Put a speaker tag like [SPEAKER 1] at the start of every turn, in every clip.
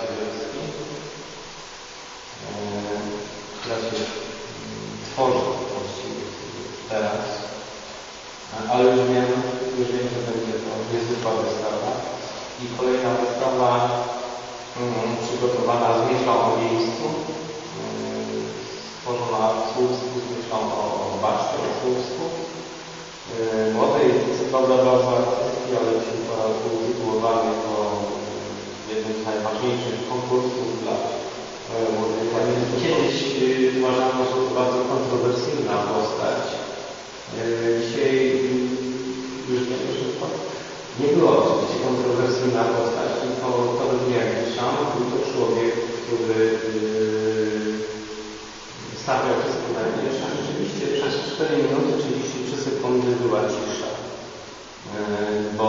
[SPEAKER 1] Królewski, e, która się mm, tworzy właściwie teraz, e, ale już wiem, już wiem, że będzie to niezwykła wystawa i kolejna wystawa um, przygotowana z myślą o miejscu, um, stworzona w Słupsku, z myślą o Baszcie, o Słupsku. Młodej, co prawda bardzo artystki, ale już chyba był głowami do jednym z najważniejszych konkursów dla e, młodej pani. Kiedyś yy, uważano, że to bardzo kontrowersyjna postać. Yy, Dzisiaj yy, już nie, to nie było oczywiście kontrowersyjna postać, tylko to jak Duchamp był to człowiek, który yy, stawiał wszystko na wierzch, rzeczywiście przez 4 minuty 33 sekundy była cisza, Yy, bo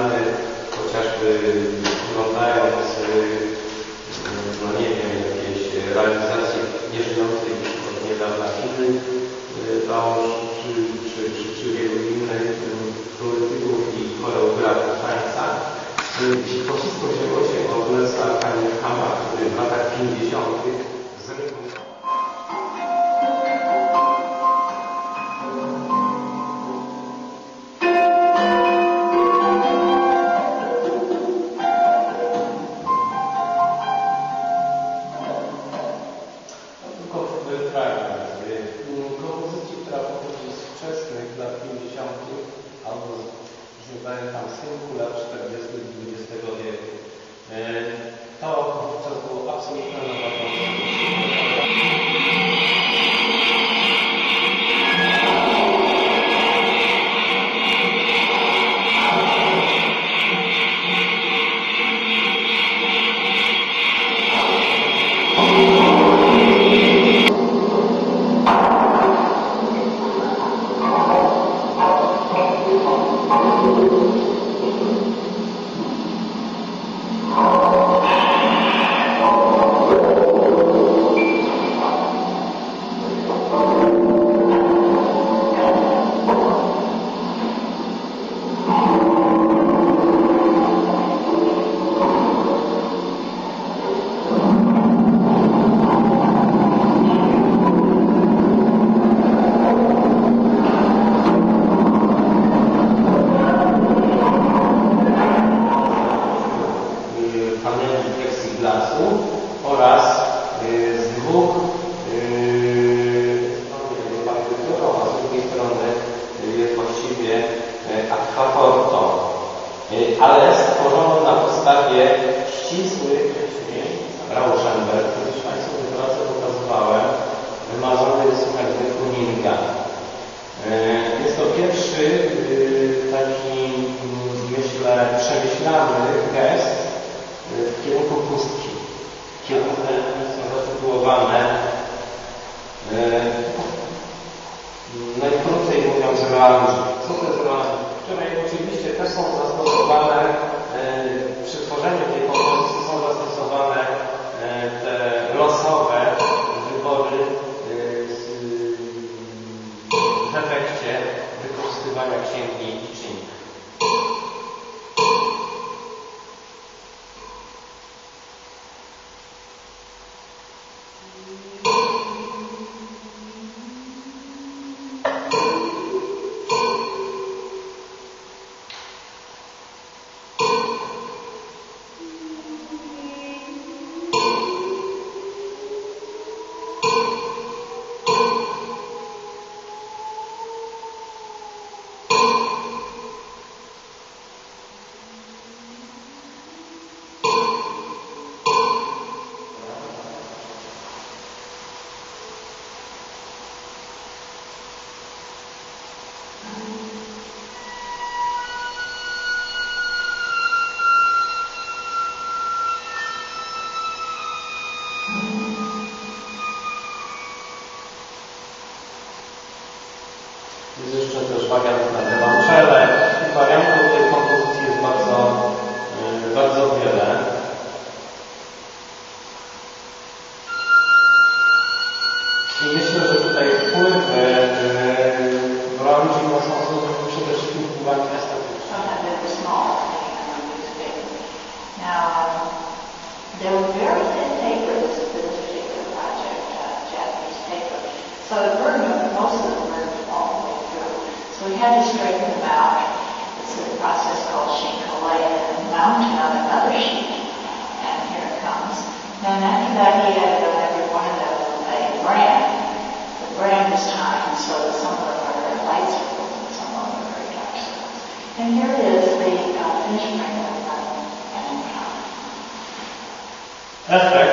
[SPEAKER 1] znany, chociażby oglądając, yy, no nie wiem, jakieś realizacje nieżyjącej już od niedawna Chiny, yy, nie pamiętam, synku lat 40. XX wieku. Y, To wówczas było absolutne nowatorstwo. Now, guys, Jest jeszcze też wariant
[SPEAKER 2] So we had to straighten them out. It's a process called Shinkole and mount it on another sheet. And here it comes. Then after that, he added on every one of them a brand. The brand is time, so that some of them are very light circles and some of them are very dark circles. And here is the uh, finished print of that and uh,
[SPEAKER 1] e,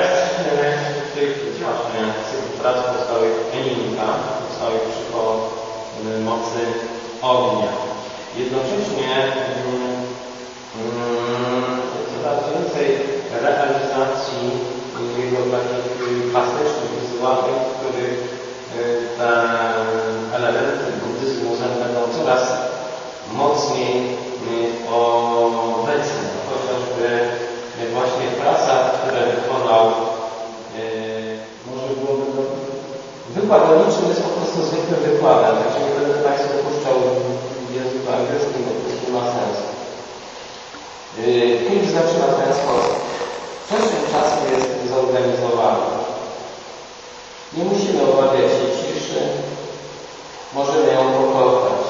[SPEAKER 1] właśnie cyklu prac powstałych Eninka, powstałych przy pomocy ognia. Jednocześnie mm, mm, coraz więcej realizacji jego takich plastycznych, wizualnych, w których y, te elementy buddyzmu będą coraz mocniej y, obecne. Chociażby y, właśnie w pracach, które wykonał, może byłoby. Wykład logічny jest po prostu zwykłym wykładem, także nie Państwu puszczał w języku angielskim, bo to nie ma sensu. Film zaczyna w ten sposób. Przestrzeń czasu jest zorganizowana. Nie musimy obawiać się ciszy, możemy ją pokochać.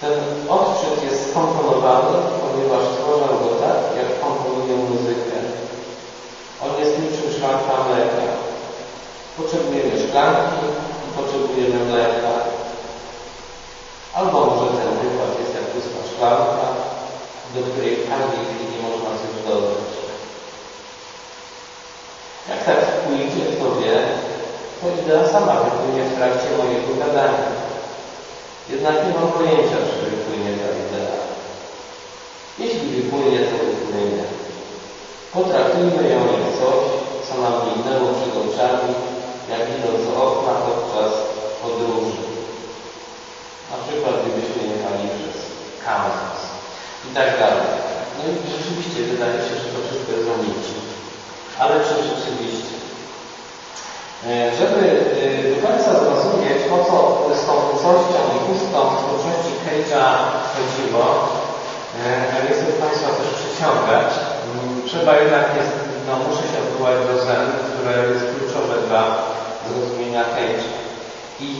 [SPEAKER 1] Ten odczyt jest skomponowany, ponieważ stworzą go tak, jak komponuje muzykę. On jest niczym szklanka mleka. Potrzebujemy szklanki i potrzebujemy mleka. Albo może ten wykład jest jak pusta szklanka, do której w każdej chwili można coś dodać. Jak tak pójdzie, kto wie, to idea sama wypłynie w trakcie mojego gadania. Jednak nie mam pojęcia, czy wypłynie ta idea. Jeśli wypłynie, to wypłynie. Potraktujmy ją jak coś, co nam minęło przed oczami, jak idąc z okna podczas podróży. Na przykład gdybyśmy jechali przez Kansas tak dalej. No i rzeczywiście wydaje się, że to wszystko jest o. Ale czy rzeczywiście? E, Żeby e, do końca zrozumieć, o co z tą pucością i pustą twórczości Cage'a chodziło, e, a nie chcę Państwa też przyciągać, mm, trzeba jednak, jest, no, muszę się odwołać do Zen, które jest kluczowe dla zrozumienia Cage'a. I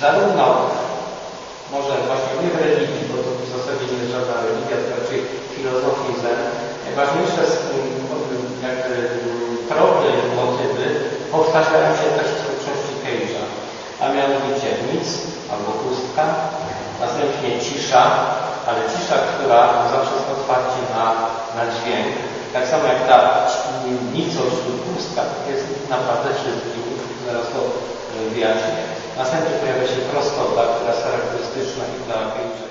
[SPEAKER 1] zarówno może właśnie nie w religii, bo to w zasadzie nie jest żadna religia, to raczej filozofii Zen. Najważniejsze jest jakby problem, motywy powtarzają się też w twórczości Cage'a, a mianowicie nic albo pustka, następnie cisza, ale cisza, która zawsze jest otwarcie na, na dźwięk. Tak samo jak ta nicość lub pustka jest naprawdę wszystkim, zaraz to wyjaśnię. Następnie pojawia się prostota, która jest charakterystyczna i dla Cage'a